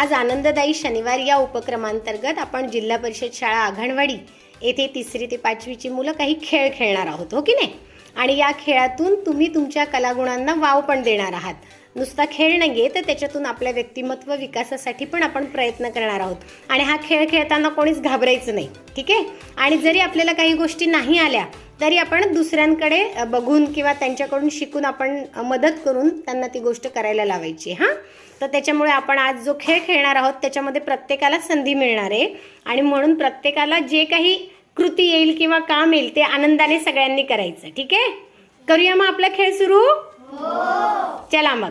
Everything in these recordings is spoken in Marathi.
आज आनंददायी शनिवार या उपक्रमांतर्गत आपण जिल्हा परिषद शाळा आघाणवाडी येथे तिसरी ते पाचवीची मुलं काही खेळ खेळणार आहोत हो की नाही? आणि या खेळातून तुम्ही तुमच्या कलागुणांना वाव पण देणार आहात. नुसता खेळ नाही आहे तर त्याच्यातून आपल्या व्यक्तिमत्व विकासासाठी पण आपण प्रयत्न करणार आहोत. आणि हा खेळ खेळताना कोणीच घाबरायचं नाही ठीक आहे? आणि जरी आपल्याला काही गोष्टी नाही आल्या तरी आपण दुसऱ्यांकडे बघून किंवा त्यांच्याकडून शिकून आपण मदत करून त्यांना ती गोष्ट करायला लावायची हां? तर त्याच्यामुळे आपण आज जो खेळ खेळणार आहोत त्याच्यामध्ये प्रत्येकाला संधी मिळणार आहे. आणि म्हणून प्रत्येकाला जे काही कृती येईल किंवा काम येईल ते आनंदाने सगळ्यांनी करायचं ठीक आहे? करूया मग आपला खेळ सुरू? हो! चला मग.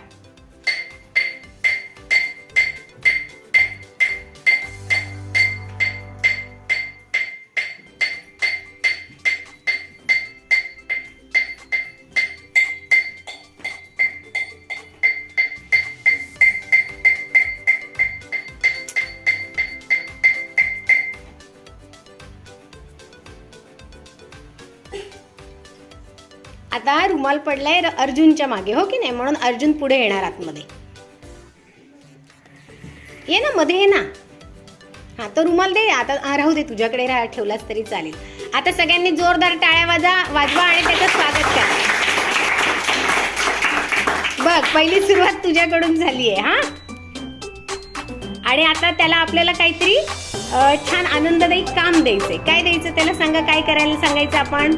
आता रुमाल पडलाय र- अर्जुनच्या मागे हो की नाही? म्हणून अर्जुन पुढे येणार आतमध्ये. ये ना मध्ये ये ना. हा तो रुमाल दे. आता राहू दे तुझ्याकडे राह ठेवलास तरी चालेल. आता सगळ्यांनी जोरदार टाळ्या वाजा वाजवा आणि त्याचं स्वागत करा. बघ पहिली सुरुवात तुझ्याकडून झाली आहे हा? आणि आता त्याला आपल्याला काहीतरी छान आनंददायी काम द्यायचंय. काय द्यायचं त्याला? सांगा काय करायला सांगायचं आपण?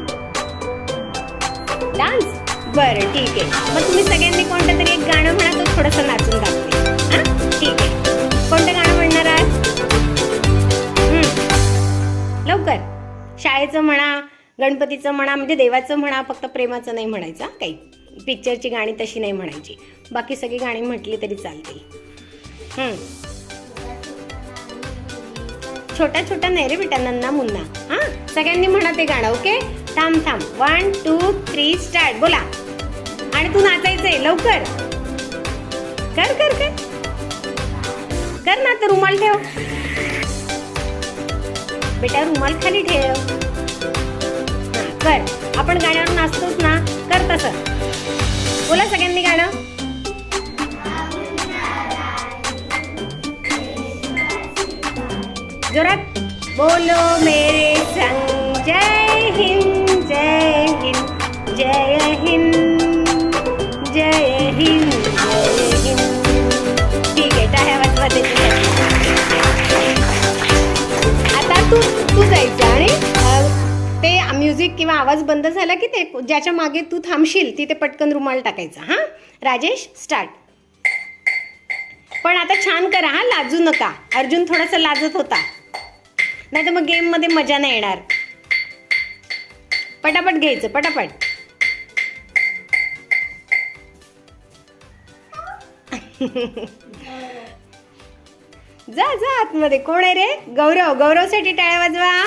डान्स? बरं ठीक आहे. मग तुम्ही सगळ्यांनी कोणतं तरी एक गाणं म्हणा तो थोडंसं नाचून दाखवते हां? ठीक आहे. कोणतं गाणं म्हणणार आहात लवकर. शाळेचं म्हणा गणपतीचं म्हणा म्हणजे देवाचं म्हणा फक्त प्रेमाचं नाही म्हणायचं काही. पिक्चरची गाणी तशी नाही म्हणायची. बाकी सगळी गाणी म्हटली तरी चालते. छोटा छोटा नाही रे बेटा नन्ना मुन्ना हां? सगळ्यांनी म्हणा ते गाणं ओके? थांब थांब. वन टू थ्री स्टार्ट बोला. आणि तू नाचायचंय. लवकर. कर कर कर. कर ना तर रुमाल ठेव. बेटा रुमाल खाली ठेव. कर. आपण गाण्यावर नाचतोच ना. कर तसं. बोला सगळ्यांनी गाणं. जोरात. बोलो मेरे संग. जय हिंद. जय हिंद जय हिंद जय हिंद. ठीक आहे टाळ्या वाजवा आता तू तू जायचं आणि ते म्युझिक किंवा आवाज बंद झाला की ते ज्याच्या मागे तू थांबशील तिथे पटकन रुमाल टाकायचा हां? राजेश स्टार्ट पण आता छान करा हा? लाजू नका. अर्जुन थोडासा लाजत होता. नाही तर मग गेममध्ये मजा नाही येणार. पटापट घ्यायचं पटापट. जा जा आतमध्ये. कोण आहे रे? गौरव. गौरवसाठी टाळ्या वाजवा.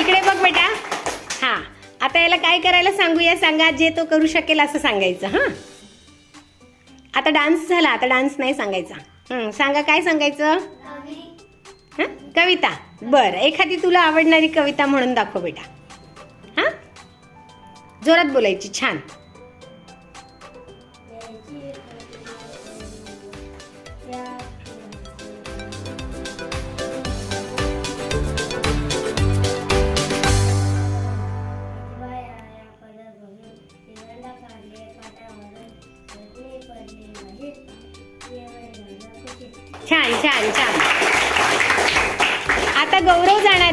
इकडे बघ बेटा. हा. आता याला काय करायला सांगूया? सांगा जे तो करू शकेल असं सांगायचं हां? आता डान्स झाला. आता डान्स नाही सांगायचा. सांगा काय सांगायचं? हां? कविता. बरं. एखादी तुला आवडणारी कविता म्हणून दाखव बेटा. हां? जोरात बोलायची. छान.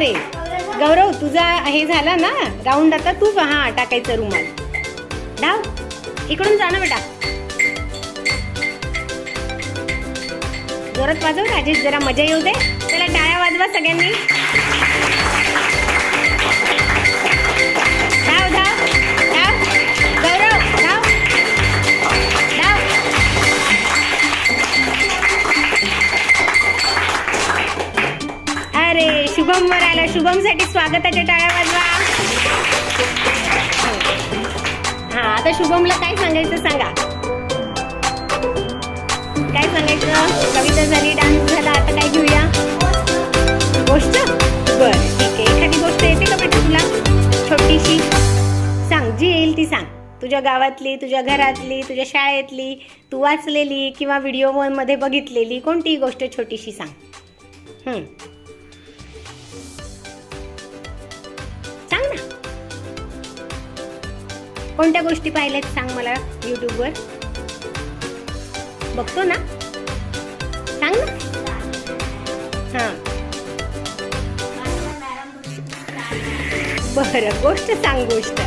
गौरव गौरव तुझा हे झाला ना? राऊंड आता तू हा टाकायचं रुमाल. डाव इकडून जा ना बेटा. जोरात वाजव राजेश जरा मजा येऊ दे. त्याला टाळ्या वाजवा सगळ्यांनी. धाव धाव. शुभम वर आला शुभमसाठी स्वागताच्या टाळ्या वाजवा. हा आता शुभमला काय सांगायचं सांगा. काय सांगायचं? कविता झाली डान्स झाला आता काय घेऊया? गोष्ट? बर ठीक आहे. एखादी गोष्ट येते का बेटा तुला? छोटीशी? सांग जी येईल ती सांग. तुझ्या गावातली तुझ्या घरातली तुझ्या शाळेतली तू वाचलेली किंवा व्हिडिओमध्ये बघितलेली कोणतीही गोष्ट छोटीशी सांग. सांग कोणत्या गोष्टी पाहिल्यात सांग मला यूट्यूबवर बघतो ना. सांग ना. हां. बरं गोष्ट सांग गोष्ट.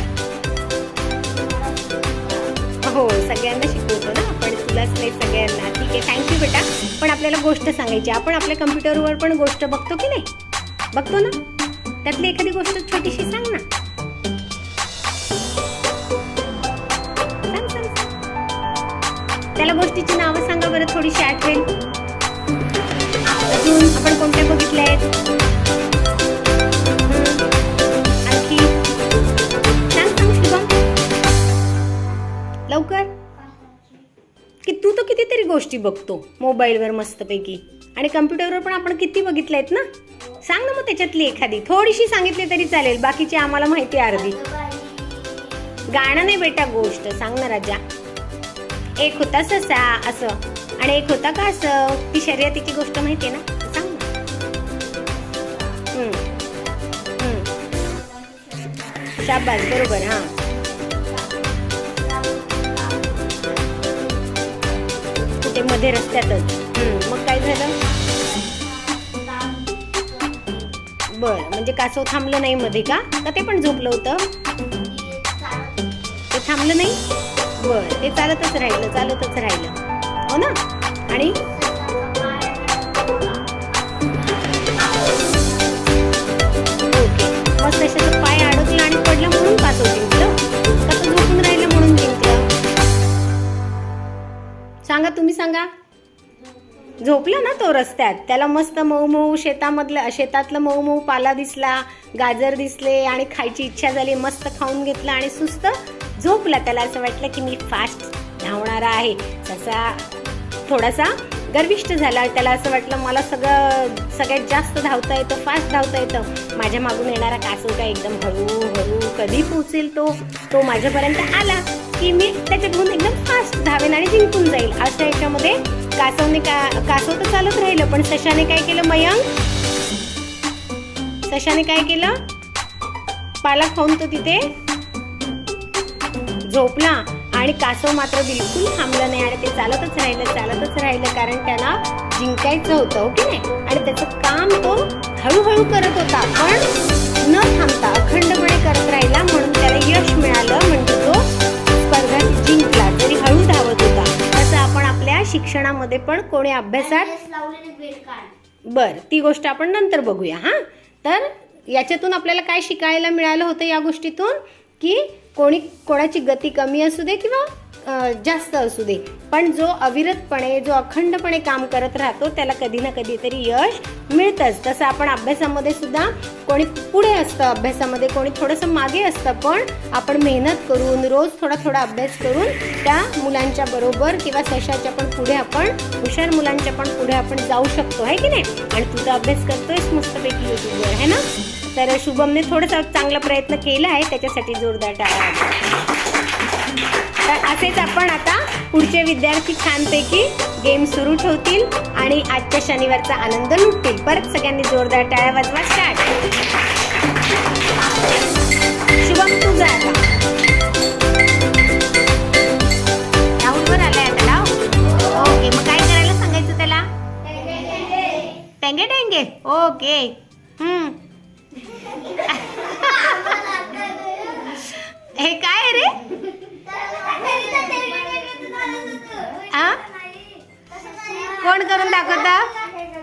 हो सगळ्यांना शिकवतो ना आपण. तुलाच नाही सगळ्यांना. ठीक आहे थँक्यू बेटा. पण आपल्याला गोष्ट सांगायची आपण आपल्या कम्प्युटरवर पण गोष्ट बघतो की नाही? बघतो ना. त्यातली एखादी गोष्ट छोटीशी सांग ना. सांग. गोष्टीची नावं सांगा बरं थोडीशी आठवेल. अजून आपण कोणत्या बघितल्या आहेत? आणखी? सांग सांग शुभम. लवकर. की तू तर कितीतरी गोष्टी बघतो मोबाईलवर मस्तपैकी. आणि कम्प्युटरवर पण आपण किती बघितल्या आहेत ना? सांग ना मग त्याच्यातली एखादी. थोडीशी सांगितली तरी चालेल बाकीची आम्हाला माहिती अर्धी. गाणं नाही बेटा गोष्ट सांग ना राजा. एक होता ससा असं. आणि एक होता का असं? ती शर्यतीची गोष्ट माहिती आहे ना? सांग ना. शाबास बरोबर हां. कुठे? मध्ये रस्त्यातच. मग काय झालं? बर. म्हणजे कासव थांबलं नाही मध्ये का? का ते पण झोपलं होतं? ते थांबलं नाही? बरं ते चालतच राहिलं चालतच राहिलं. हो ना? आणि? ओके. पाय अडकला आणि पडलं म्हणून जिंकलं का तो झोपून राहिलं म्हणून जिंकलं. सांगा तुम्ही सांगा. झोपला ना तो रस्त्यात. त्याला मस्त मऊ मऊ शेतामधलं शेतातलं मऊ मऊ पाला दिसला गाजर दिसले आणि खायची इच्छा झाली मस्त खाऊन घेतला आणि सुस्त झोपला. त्याला असं वाटलं की मी फास्ट धावणारा आहे. तसा थोडासा गर्विष्ट झाला. त्याला असं वाटलं मला सगळं सगळ्यात जास्त धावता येतं फास्ट धावता येतं. माझ्या मागून येणारा कासव काय एकदम हळूहळू कधी पोचेल तो? तो माझ्यापर्यंत आला की मी त्याच्याकडून एकदम फास्ट धावेन आणि जिंकून जाईल. अशा याच्यामध्ये कासवने का कासव तर चालत राहिलं पण सशाने काय केलं मयंक? सशाने काय केलं? पाला खाऊन तो तिथे झोपला आणि कासव मात्र बिलकुल थांबलं नाही आणि ते चालतच राहिलं चालतच राहिलं. कारण त्याला जिंकायचं होतं की नाही? आणि त्याचं काम तो हळूहळू करत होता पण न थांबता अखंडपणे करत राहिला म्हणून त्याला यश मिळालं म्हणजे तो स्पर्धा जिंकला जरी हळू धावत होता. तसं आपण आपल्या शिक्षणामध्ये पण कोणी अभ्यासात बर ती गोष्ट आपण नंतर बघूया हां? तर याच्यातून आपल्याला काय शिकायला मिळालं होतं या गोष्टीतून? की कोणी कोणाची गती कमी असू दे किंवा जास्त असू दे पण जो अविरतपणे जो अखंडपणे काम करत राहतो त्याला कधी ना कधीतरी यश मिळतंच. तसं आपण अभ्यासामध्ये सुद्धा कोणी पुढे असतं अभ्यासामध्ये कोणी थोडंसं मागे असतं पण आपण मेहनत करून रोज थोडा थोडा अभ्यास करून त्या मुलांच्या बरोबर किंवा सशाच्या पण पुढे आपण हुशार मुलांच्या पण पुढे आपण जाऊ शकतो आहे की नाही? आणि तुझा अभ्यास करतोयस मस्तपैकी युट्यूबवर आहे ना? तर शुभमने थोडासा चांगला प्रयत्न केला आहे त्याच्यासाठी जोरदार टाळा. तर असेच आपण आता पुढचे विद्यार्थी छानपैकी गेम सुरू ठेवतील आणि आजच्या शनिवारचा आनंद लुटतील. परत सगळ्यांनी जोरदार टाळ्या वाजवा स्टार्ट शुभम तू जा आता. ओके मग काय करायला सांगायचं त्याला? टेंगे टेंगे. ओके हे काय रे? आ? कोण करून दाखवता?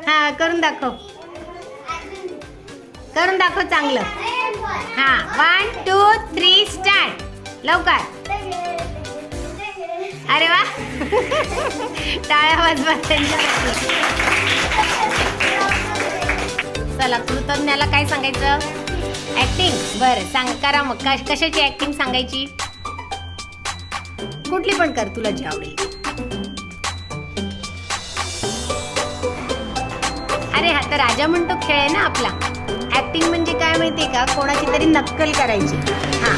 हा करून दाखव. करून दाखव चांगलं. हा वन टू थ्री स्टार्ट लवकर. अरे वा. टाळ्या वाजवा त्यांच्या चला कृतज्ञाला काय सांगायचं? ऍक्टिंग बरं सांग करा मग. कश- कशाची ऍक्टिंग सांगायची? कुठली पण कर तुला जी आवडेल. अरे हा तर राजा म्हणतो खेळ आहे ना आपला. ऍक्टिंग म्हणजे काय माहितीये का? कोणाची तरी नक्कल करायची. हा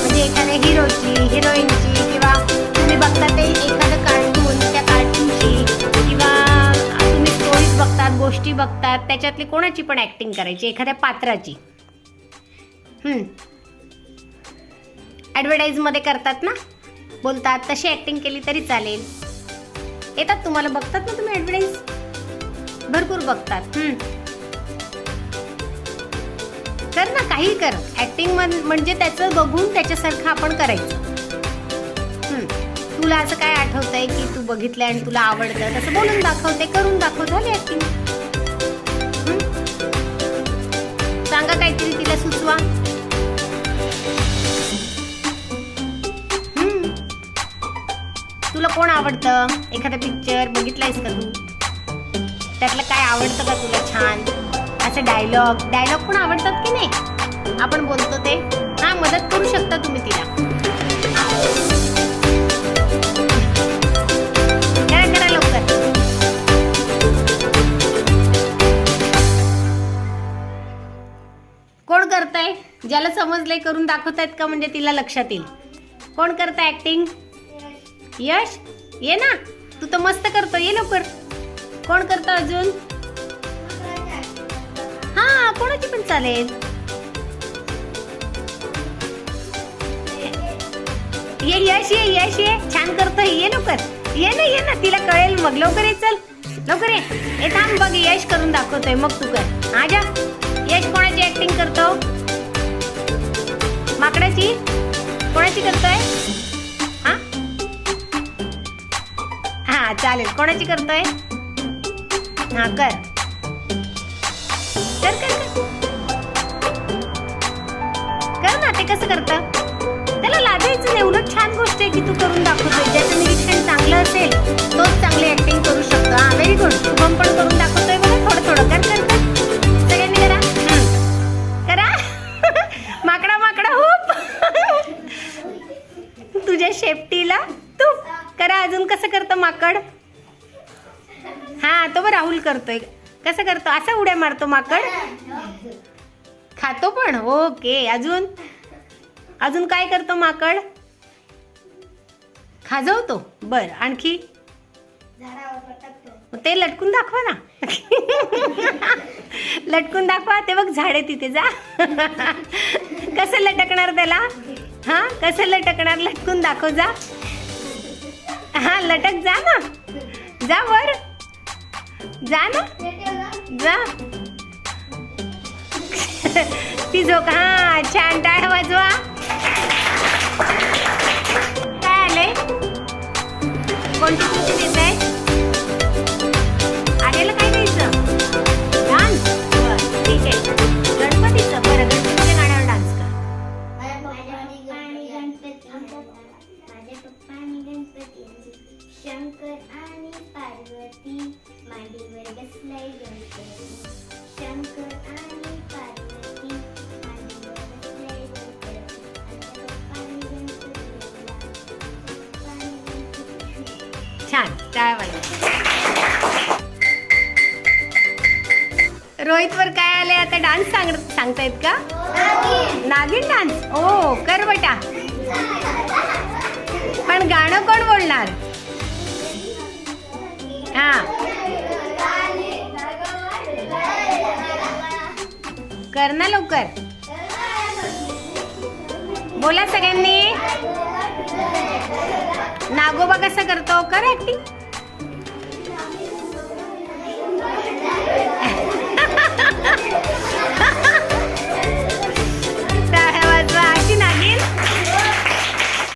म्हणजे एखाद्या हिरोची हिरोईनची किंवा तुम्ही बघता ते एखादं कार्टून त्या कार्टूनची किंवा तुम्ही स्टोरीज बघतात गोष्टी बघतात त्याच्यातली कोणाची पण ऍक्टिंग करायची? एखाद्या पात्राची. ॲडव्हर्टाईजमध्ये करतात ना? बोलतात तशी ॲक्टिंग केली तरी चालेल. येतात तुम्हाला बघतात ना तुम्ही ॲडव्हर्टाईज भरपूर बघतात. कर ना काही कर. ऍक्टिंग म्हणजे त्याचं बघून त्याच्यासारखं आपण करायचं. तुला असं काय आठवतंय की तू बघितलं आणि तुला आवडतं? तसं बोलून दाखवते करून दाखव झाली ऍक्टिंग सांगा काहीतरी तिला सुचवा. तुला कोण आवडतं? एखादा पिक्चर बघितलायस का तू? त्यातलं काय आवडतं का तुला छान? असं डायलॉग डायलॉग पण आवडतात की नाही? आपण बोलतो ते. हा मदत करू शकता तुम्ही तिला. ज्याला समजलंय करून दाखवतायत का म्हणजे तिला लक्षात येईल. कोण करता ऍक्टिंग यश? ये ना. तू तर मस्त करतो. ये लवकर. कोण करतो अजून? हा कोणाची पण चालेल. ये यश ये यश ये. छान करतोय. ये लवकर. ये ना ये ना. तिला कळेल. मग लवकर ये चल. लवकर ये. थांब. बघ यश करून दाखवतोय. मग तू कर. आजा यश कोणाची ऍक्टिंग करतो? माकडाची? कोणाची करतोय? हा? हा चालेल. कोणाची करतोय? हा कर. कर कर कर. ना ते कसं करतं? त्याला लाजायचं नाही. उलट छान गोष्ट आहे की तू करून दाखव. करतो असा उड्या मारतो माकड? खातो पण ओके. अजून? अजून काय करतो माकड? खाजवतो? बर आणखी? ते लटकून दाखवा ना. लटकून दाखवा ते बघ झाडे तिथे जा. कसं लटकणार त्याला? हा? कसं लटकणार? लटकून दाखव जा. हा लटक जा ना. जा वर. जा ना. जा. ती झोक हा छान टाळ वाजवा. काय आले कोणती छान काय वाजवा. रोहित वर काय आले आता डान्स सांग सांगतायत का? नागिन डान्स ओ कर बटा पण गाणं कोण बोलणार? कर ना लवकर. बोला सगळ्यांनी. नागोबा कसा करतो? कर ऍक्टिंग